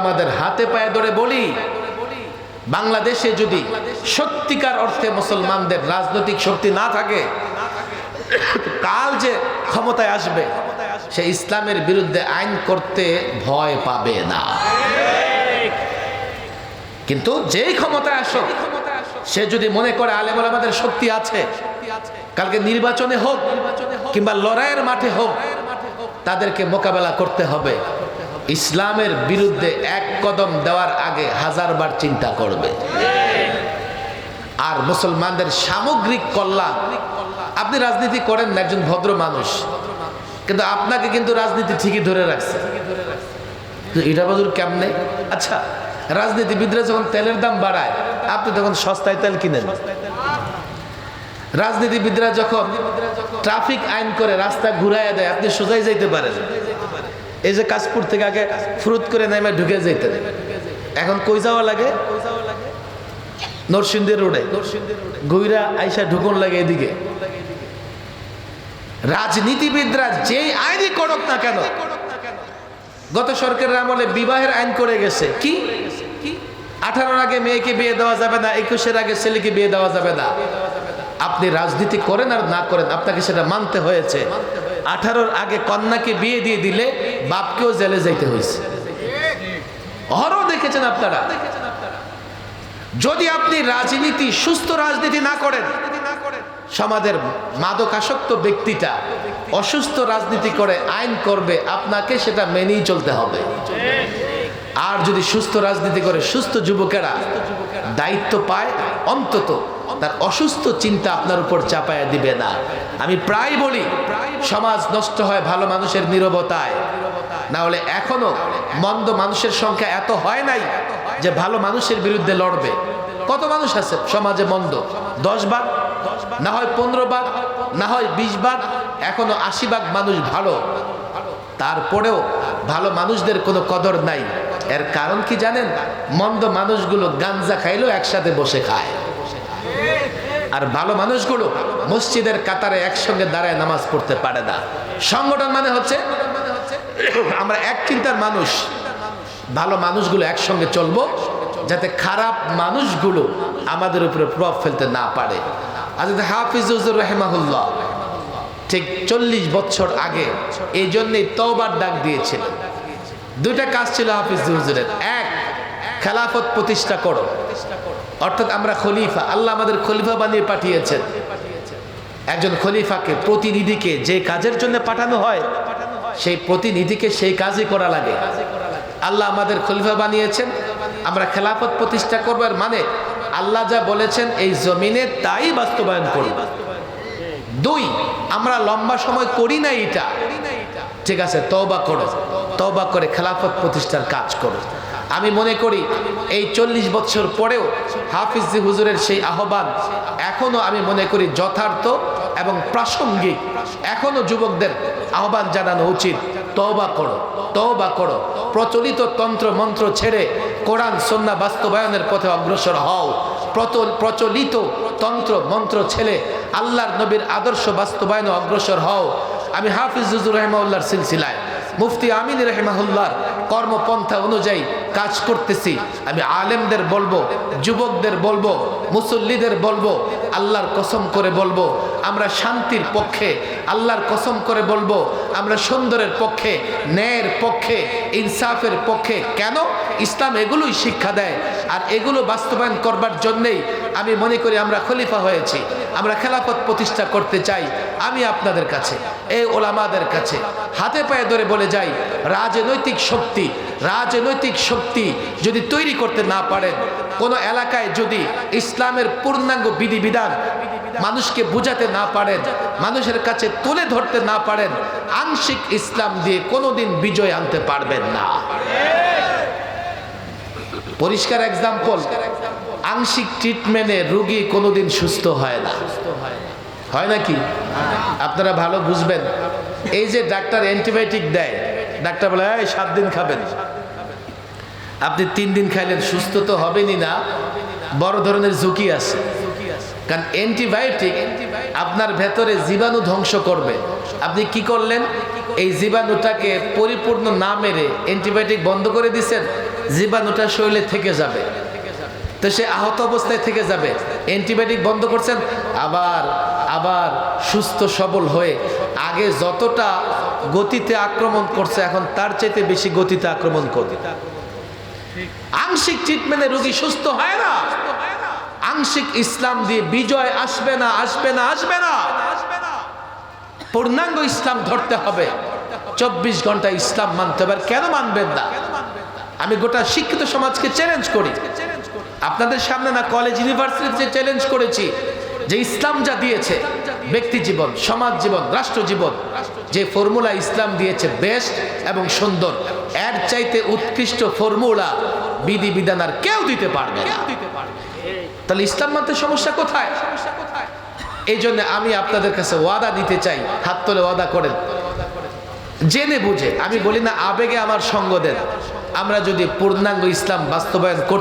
ওলামাদের হাতে পায়ে ধরে বলি, বাংলাদেশে যদি সত্যিকার অর্থে মুসলমানদের রাজনৈতিক শক্তি না থাকে, কাল যে ক্ষমতায় আসবে, সে ইসলামের বিরুদ্ধে আইন করতে ভয় পাবে না। কিন্তু যেই ক্ষমতায় আসুক, সে যদি মনে করে আলেমুল আমাদের শক্তি আছে, কালকে নির্বাচনে হোক কিংবা লড়াইয়ের মাঠে হোক, তাদেরকে মোকাবেলা করতে হবে। ইসলামের বিরুদ্ধে এক কদম দেওয়ার আগে হাজারবার চিন্তা করবে। আর মুসলমানদের সামগ্রিক কল্যাণ, আপনি রাজনীতি করেন না, একজন ভদ্র মানুষ। কিন্তু আপনাকে কিন্তু রাজনীতি ঠিকই ধরে রাখছে। এটা বদুর কেমনে? আচ্ছা রাজনীতিবিদরা যখন তেলের দাম বাড়ায়, আপনি তখন সস্তায় তেল কিনেন। রাজনীতিবিদরা যখন ট্রাফিক আইন করে রাস্তা ঘুরাইয়া দেয়, আপনি সোজাই যাইতে পারেন। এই যে কাশপুর থেকে আগে ফুরুত করে নেমে ঢুকে যেতেন এখন কই যাওয়া লাগে? নরসিংদী রোডে। গুইরা আইসা ঢুকুন লাগে এদিকে। রাজনীতিবিদরা যেই আইনই করুক না কেন, গত সরকারের আমলে বিবাহের আইন করে গেছে। কি? আঠারোর আগে মেয়েকে বিয়ে দেওয়া যাবে না, একুশের আগে ছেলেকে বিয়ে দেওয়া যাবে না। আপনি রাজনীতি করেন আর না করেন, আপনাকে সেটা মানতে হয়েছে। আঠারোর আগে কন্যাকে বিয়ে দিয়ে দিলে বাপকেও জেলে যাইতে হয়েছে। অহরও দেখেছেন আপনারা? যদি আপনি রাজনীতি, সুস্থ রাজনীতি না করেন, সমাজের মাদকাসক্ত ব্যক্তিটা অসুস্থ রাজনীতি করে আইন করবে, আপনাকে সেটা মেনেই চলতে হবে। আর যদি সুস্থ রাজনীতি করে সুস্থ যুবকেরা দায়িত্ব পায়, অন্তত তার অসুস্থ চিন্তা আপনার উপর চাপায়া দিবে না। আমি প্রায় বলি, সমাজ নষ্ট হয় ভালো মানুষের নিরবতায়। না হলে এখনও মন্দ মানুষের সংখ্যা এত হয় নাই যে ভালো মানুষের বিরুদ্ধে লড়বে। কত মানুষ আছে সমাজে মন্দ? দশ ভাগ? না হয় পনেরো ভাগ? না হয় বিশ ভাগ? এখনও আশি ভাগ মানুষ ভালো। তারপরেও ভালো মানুষদের কোনো কদর নাই। এর কারণ কি জানেন? মন্দ মানুষগুলো গাঞ্জা খাইলেও একসাথে বসে খায়। আর ভালো মানুষগুলো মসজিদের কাতারে একসঙ্গে দাঁড়ায় নামাজ পড়তে পারে না। সংগঠন মানে হচ্ছে, আমরা এক চিন্তার মানুষ, ভালো মানুষগুলো একসঙ্গে চলবো যাতে খারাপ মানুষগুলো আমাদের উপরে প্রভাব ফেলতে না পারে। আজ হাফিজুর রহমাহুল্লাহ ঠিক চল্লিশ বছর আগে এই জন্যই তওবার ডাক দিয়েছিলেন। দুইটা কাজ ছিল হাফিজ হুজুরের এক, খেলাফত প্রতিষ্ঠা করো। অর্থাৎ আমরা খলিফা, আল্লাহ আমাদের খলিফা বানিয়ে পাঠিয়েছেন। একজন খলিফাকে, প্রতিনিধিকে যে কাজের জন্য পাঠানো হয়, সেই প্রতিনিধিকে সেই কাজই করা লাগে। আল্লাহ আমাদের খলিফা বানিয়েছেন, আমরা খেলাফত প্রতিষ্ঠা করবার মানে আল্লাহ যা বলেছেন এই জমিনে তাই বাস্তবায়ন করব। দুই, আমরা লম্বা সময় করি না এটা। ঠিক আছে, তওবা করো। তওবা করে খেলাফত প্রতিষ্ঠার কাজ করো। আমি মনে করি এই চল্লিশ বছর পরেও হাফিজ হুজুরের সেই আহ্বান এখনও আমি মনে করি যথার্থ এবং প্রাসঙ্গিক। এখনও যুবকদের আহ্বান জানানো উচিত, তওবা করো তওবা করো। প্রচলিত তন্ত্র মন্ত্র ছেড়ে কোরআন সন্না বাস্তবায়নের পথে অগ্রসর হও। প্রচল- প্রচলিত তন্ত্র, মন্ত্র ছেলে আল্লাহর নবীর আদর্শ বাস্তবায়নে অগ্রসর হও। আমি হাফিজুর রহমাউল্লাহর সিলসিলায় মুফতি আমিন রহমাহুল্লাহর কর্মপন্থা অনুযায়ী কাজ করতেছি। আমি আলেমদের বলব, যুবকদের বলব, মুসল্লিদের বলব, আল্লাহর কসম করে বলব, আমরা শান্তির পক্ষে, আল্লাহর কসম করে বলব, আমরা সুন্দরের পক্ষে, ন্যায়ের পক্ষে, ইনসাফের পক্ষে। কেন? ইসলাম এগুলোই শিক্ষা দেয়, আর এগুলো বাস্তবায়ন করবার জন্যেই আমি মনে করি আমরা খলিফা হয়েছি। আমরা খেলাফত প্রতিষ্ঠা করতে চাই আমি আপনাদের কাছে, এই ওলামাদের কাছে হাতে পায়ে ধরে বলে যাই, রাজনৈতিক শক্তি রাজনৈতিক শক্তি যদি তৈরি করতে না পারেন, কোনো এলাকায় যদি ইসলামের পূর্ণাঙ্গ বিধিবিধান মানুষকে বুঝাতে না পারেন, মানুষের কাছে তুলে ধরতে না পারেন, আংশিক ইসলাম দিয়ে কোনোদিন বিজয় আনতে পারবেন না। পরিষ্কার এক্সাম্পল আংশিক ট্রিটমেন্টে রুগী কোনোদিন সুস্থ হয় না। হয় নাকি? আপনারা ভালো বুঝবেন। এই যে ডাক্তার অ্যান্টিবায়োটিক দেয়, ডাক্তার বলে, এই, সাত দিন খাবেন। আপনি তিন দিন খাইলেন, সুস্থ তো হবেনই না। বড় ধরনের ঝুঁকি আছে। কারণ অ্যান্টিবায়োটিক আপনার ভেতরে জীবাণু ধ্বংস করবে। আপনি কি করলেন? এই জীবাণুটাকে পরিপূর্ণ না মেরে অ্যান্টিবায়োটিক বন্ধ করে দিচ্ছেন জীবাণুটা শরীরে থেকে যাবে। তো সে আহত অবস্থায় থেকে যাবে। অ্যান্টিবায়োটিক বন্ধ করছেন, আবার আবার সুস্থ সবল হয়ে আগে যতটা গতিতে আক্রমণ করছে, এখন তার চাইতে বেশি গতিতে আক্রমণ করবে। আংশিক ট্রিটমেন্টে রোগী সুস্থ হয় না। আংশিক ইসলাম দিয়ে বিজয় আসবে না আসবে না আসবে না। পূর্ণাঙ্গ ইসলাম ধরতে হবে। চব্বিশ ঘণ্টা ইসলাম মানতে হবে। কেন মানবেন না? আমি গোটা শিক্ষিত সমাজকে চ্যালেঞ্জ করি। আপনাদের সামনে না কলেজ ইউনিভার্সিটিতে চ্যালেঞ্জ করেছি। যে ইসলাম যা দিয়েছে, ব্যক্তি জীবন, সমাজ জীবন, রাষ্ট্র জীবন, যে ফর্মুলা ইসলাম দিয়েছে বেস্ট এবং সুন্দর, এর চাইতে উৎকৃষ্ট ফর্মুলা বিধি বিধান আর কেউ দিতে পারবে তাহলে ইসলাম মানতে সমস্যা কোথায়? এই জন্য আমি আপনাদের কাছে ওয়াদা দিতে চাই, হাত তোলে ওয়াদা করেন। জেনে বুঝে, আমি বলি না, আবেগে আমার সঙ্গ দেন। আমরা যদি পূর্ণাঙ্গ ইসলাম বাস্তবায়ন করতে